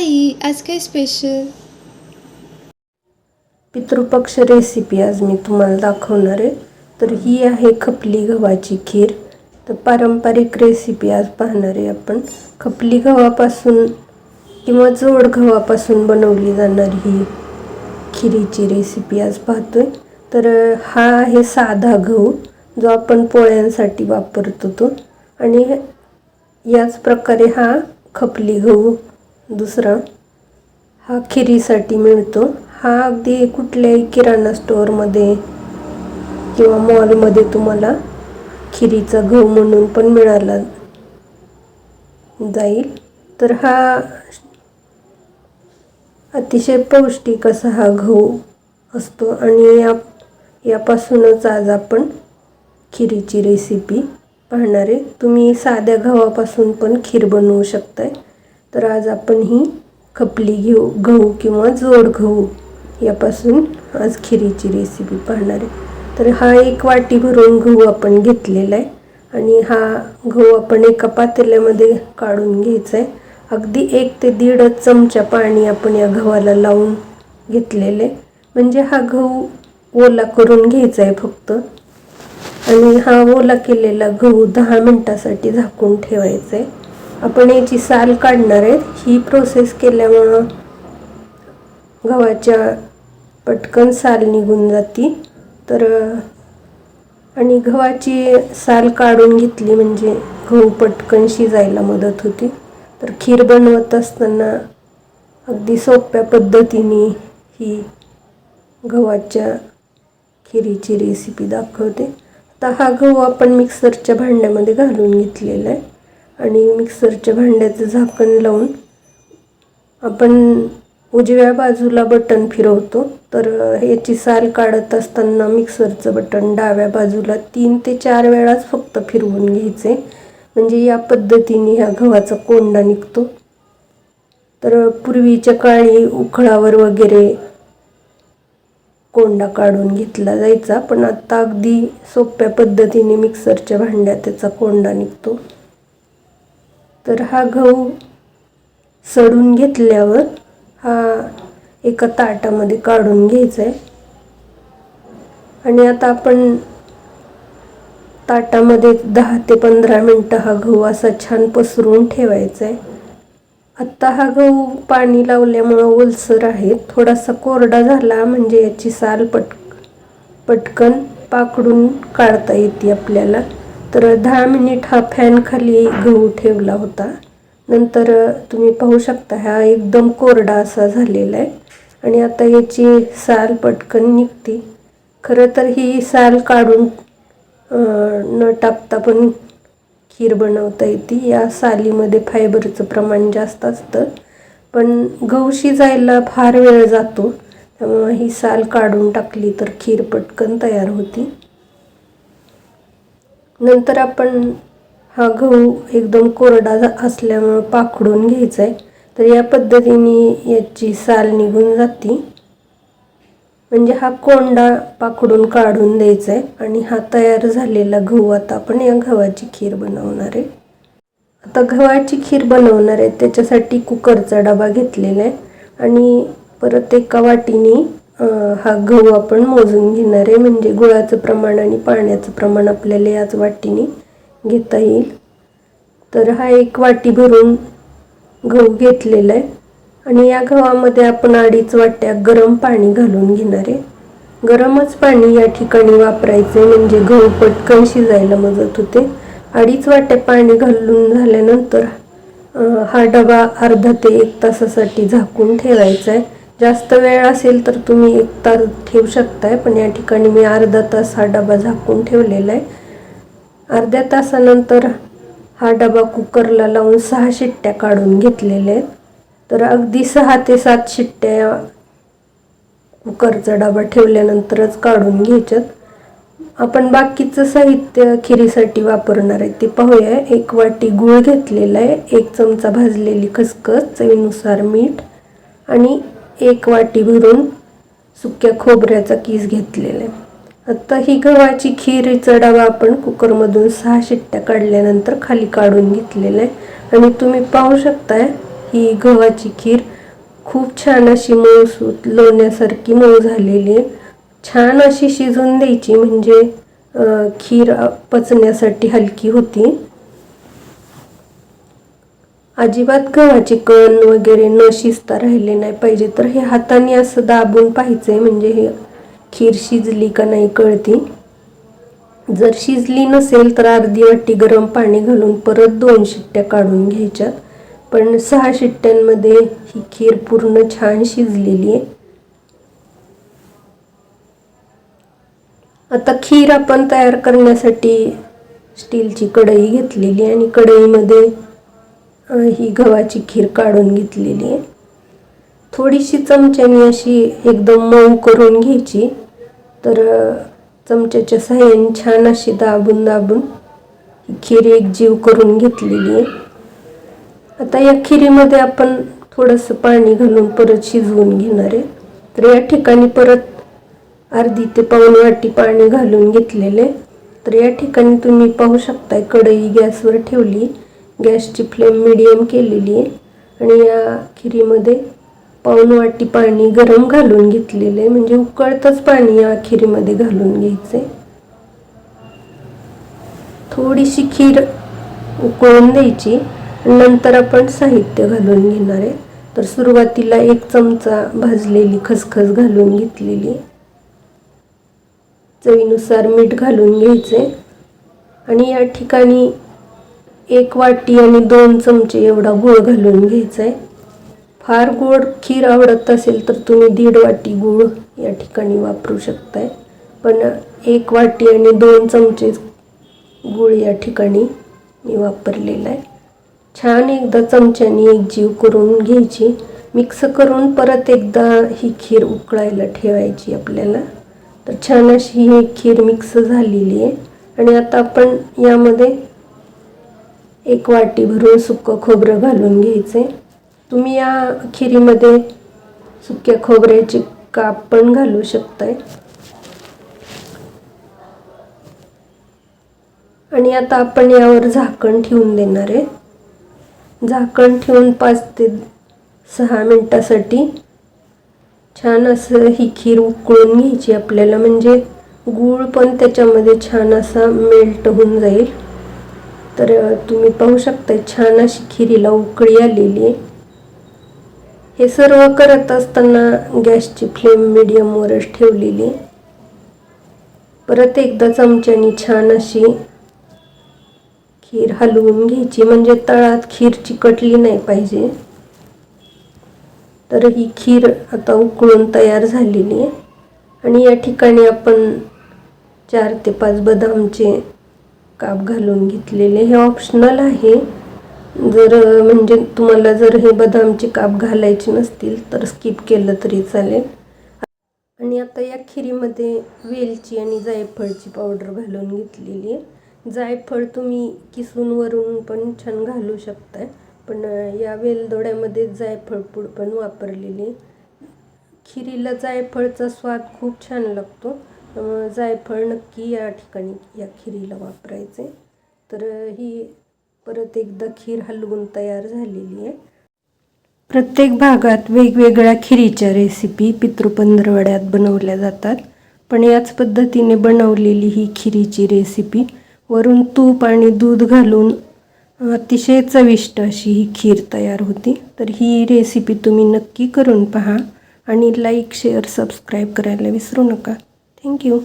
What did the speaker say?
आई आज काय special Pitrupaksha recipe आज मी तुम्हाला दाखवणार आहे. तर ही आहे खपली गव्हाची खीर. तर पारंपरिक रेसिपी आज पाहणार आहे आपण. खपली गव्हापासून किंवा जोड गव्हापासून बनवली जाणारी ही खिरीची रेसिपी आज पाहतोय. तर हा आहे साधा गहू जो आपण पोळ्यांसाठी वापरतो तो. आणि याच प्रकारे हा खपली गहू दुसरा हा खिरीसाठी मिळतो. हा अगदी कुठल्याही किराणा स्टोअरमध्ये किंवा मॉलमध्ये तुम्हाला खिरीचा गहू म्हणून पण मिळाला जाईल. तर हा अतिशय पौष्टिक असा हा गहू असतो आणि या यापासूनच आज आपण खिरीची रेसिपी पाहणार आहे. तुम्ही साध्या गव्हापासून पण खीर बनवू शकताय. तर आज आपण ही खपली घेऊ गहू किंवा जोड गहू यापासून आज खिरीची रेसिपी पाहणार आहे. तर हा एक वाटी भरून गहू आपण घेतलेला आहे आणि हा गहू आपण एका पातेल्यामध्ये काढून घ्यायचा आहे. अगदी एक ते दीड चमचा पाणी आपण या गव्हाला लावून घेतलेले म्हणजे हा गहू ओला करून घ्यायचा आहे फक्त. आणि हा ओला केलेला गहू दहा मिनटासाठी झाकून ठेवायचा आहे. आपण याची साल काढणार आहेत ही प्रोसेस केल्यामुळं गव्हाच्या पटकन साल निघून जाती. तर आणि गव्हाची साल काढून घेतली म्हणजे गहू पटकन शिजायला मदत होती. तर खीर बनवत असताना अगदी सोप्या पद्धतीने ही गव्हाच्या खिरीची रेसिपी दाखवते. आता हा गहू आपण मिक्सरच्या भांड्यामध्ये घालून घेतलेला आहे. आणि मिक्सरच्या भांड्याचं झाकण लावून आपण उजव्या बाजूला बटन फिरवतो. तर याची साल काढत असताना मिक्सरचं बटन डाव्या बाजूला तीन ते चार वेळाच फक्त फिरवून घ्यायचे. म्हणजे या पद्धतीने ह्या गव्हाचा कोंडा निघतो. तर पूर्वीच्या काळी उखळावर वगैरे कोंडा काढून घेतला जायचा. पण आता अगदी सोप्या पद्धतीने मिक्सरच्या भांड्यात त्याचा कोंडा निघतो. तर हा गहू सडून घेतल्यावर हा एका ताटामध्ये काढून घ्यायचा आहे आणि आता आपण ताटामध्ये दहा ते पंधरा मिनटं हा गहू असा छान पसरून ठेवायचा आहे आत्ता हा गहू पाणी लावल्यामुळं ओलसर आहे. थोडासा कोरडा झाला म्हणजे याची साल पट पटकन पाकडून काढता येते आपल्याला. तर दहा मिनिट हा फॅन खाली गहू ठेवला होता. नंतर तुम्ही पाहू शकता हा एकदम कोरडा असा झालेला आहे. आणि आता याची साल पटकन निघते. खरं तर ही साल काढून न टाकता पण खीर बनवता येते. या सालीमध्ये फायबरचं प्रमाण जास्त असतं. पण गहू शिजायला फार वेळ जातो. त्यामुळं ही साल काढून टाकली तर खीर पटकन तयार होती. नंतर आपण हा गहू एकदम कोरडा असल्यामुळं पाखडून घ्यायचा आहे तर या पद्धतीने याची साल निघून जाते. म्हणजे हा कोंडा पाखडून काढून द्यायचा आहे आणि हा तयार झालेला गहू आता आपण या गव्हाची खीर बनवणार आहे. आता गव्हाची खीर बनवणार आहे त्याच्यासाठी कुकरचा डबा घेतलेला आहे. आणि परत एका वाटीने हा गहू आपण मोजून घेणार आहे. म्हणजे गुळाचं प्रमाण आणि पाण्याचं प्रमाण आपल्याला याच वाटीने घेता येईल. तर हा एक वाटी भरून गहू घेतलेला आहे. आणि या गव्हामध्ये आपण अडीच वाट्या गरम पाणी घालून घेणार आहे. गरमच पाणी या ठिकाणी वापरायचे म्हणजे गहू पटकन शिजायला मदत होते. अडीच वाट्या पाणी घालून झाल्यानंतर हा डबा अर्धा ते एक तासासाठी झाकून ठेवायचा आहे. जास्त वेळ असेल तर तुम्ही एक तास ठेवू शकताय पण या ठिकाणी मी अर्धा तास हा डबा झाकून ठेवलेला आहे. अर्ध्या तासानंतर हा डबा कुकरला लावून सहा शिट्ट्या काढून घेतलेल्या आहेत. तर अगदी सहा ते सात शिट्ट्या कुकरचा डबा ठेवल्यानंतरच काढून घ्यायच्यात. आपण बाकीचं साहित्य खिरीसाठी वापरणार आहे ते पाहूया. एक वाटी गूळ घेतलेला आहे एक चमचा भाजलेली खसखस चवीनुसार मीठ आणि एक वाटी भरून सुक्या खोबऱ्याचा किस घेतलेला आहे. आत्ता ही गव्हाची खीर डबा आपण कुकरमधून सहा शिट्ट्या काढल्यानंतर खाली काढून घेतलेला आहे. आणि तुम्ही पाहू शकताय ही गव्हाची खीर खूप छान अशी मऊसूत लोण्यासारखी मऊ झालेली आहे. छान अशी शिजून द्यायची म्हणजे खीर पचण्यासाठी हलकी होती. अजिबात गव्हाची कण वगैरे न शिजता राहिले नाही पाहिजे. तर हे हाताने असं दाबून पाहायचंय म्हणजे हे खीर शिजली का नाही कळती. जर शिजली नसेल तर अर्धी वाटी गरम पाणी घालून परत दोन शिट्ट्या काढून घ्यायच्यात पण सहा शिट्ट्यांमध्ये ही खीर पूर्ण छान शिजलेली आहे. आता खीर आपण तयार करण्यासाठी स्टीलची कढई घेतलेली आहे आणि कढईमध्ये ही गव्हाची खीर काढून घेतलेली आहे. थोडीशी चमच्याने अशी एकदम मऊ करून घ्यायची. तर चमच्याच्या साह्याने छान अशी दाबून दाबून ही खीर एक जीव करून घेतलेली आहे. आता या खिरीमध्ये आपण थोडंसं पाणी घालून परत शिजवून घेणार आहे. तर या ठिकाणी परत अर्धी ते पाऊण वाटी पाणी घालून घेतलेले तर या ठिकाणी तुम्ही पाहू शकताय कढई गॅसवर ठेवली. गॅसची फ्लेम मिडियम केलेली आहे. आणि या खिरीमध्ये पाऊण वाटी पाणी गरम घालून घेतलेले म्हणजे उकळतच पाणी या खिरीमध्ये घालून घ्यायचे थोडीशी खीर उकळून द्यायची. आणि नंतर आपण साहित्य घालून घेणार आहे. तर सुरुवातीला एक चमचा भाजलेली खसखस घालून घेतलेली. चवीनुसार मीठ घालून घ्यायचे आणि या ठिकाणी एक वाटी आणि दोन चमचे एवढा गूळ घालून घ्यायचा आहे फार गोड खीर आवडत असेल तर तुम्ही दीड वाटी गूळ या ठिकाणी वापरू शकताय. पण एक वाटी आणि दोन चमचे गूळ या ठिकाणी मी वापरलेला आहे छान एकदा चमच्याने एक जीव करून घ्यायची. मिक्स करून परत एकदा ही खीर उकळायला ठेवायची आपल्याला. तर छान अशी ही खीर मिक्स झालेली आहे. आणि आता आपण यामध्ये एक वाटी भरून सुकं खोबरं घालून घ्यायचे. तुम्ही या खिरीमध्ये सुक्या खोबऱ्याची काप पण घालू शकताय. आणि आता आपण यावर झाकण ठेवून देणार आहे. झाकण ठेवून पाच ते सहा मिनटासाठी छान असं ही खीर उकळून घ्यायची आपल्याला. म्हणजे गूळ पण त्याच्यामध्ये छान असा मेल्ट होऊन जाईल. तर तुम्ही पाहू शकता छान अशी खिरीला उकळी आलेली आहे. हे सर्व करत असताना गॅसची फ्लेम मिडियमवरच ठेवलेली परत एकदा चमच्याने छान अशी खीर हलवून घ्यायची म्हणजे तळात खीर चिकटली नाही पाहिजे. तर ही खीर आता उकळून तयार झालेली आहे. आणि या ठिकाणी आपण चार ते पाच बदामचे काप घालून घेतलेले हे ऑप्शनल आहे. जर म्हणजे तुम्हाला जर हे बदामचे काप घालायचे नसतील तर स्किप केलं तरी चालेल. आणि आता या खिरीमध्ये वेलची आणि जायफळची पावडर घालून घेतलेली आहे. जायफळ तुम्ही किसून वरून पण छान घालू शकताय. पण या वेलदोड्यामध्ये जायफळ पूड पण वापरलेली खिरीला जायफळचा स्वाद खूप छान लागतो. त्यामुळं जायफळ नक्की या ठिकाणी या खिरीला वापरायचे. तर ही परत एकदा खीर हलवून तयार झालेली आहे. प्रत्येक भागात वेगवेगळ्या खिरीच्या रेसिपी पितृपंधरवड्यात बनवल्या जातात. पण याच पद्धतीने बनवलेली ही खिरीची रेसिपी वरून तूप आणि दूध घालून अतिशय चविष्ट अशी ही खीर तयार होती. तर ही रेसिपी तुम्ही नक्की करून पहा आणि लाईक शेअर सबस्क्राईब करायला विसरू नका. Thank you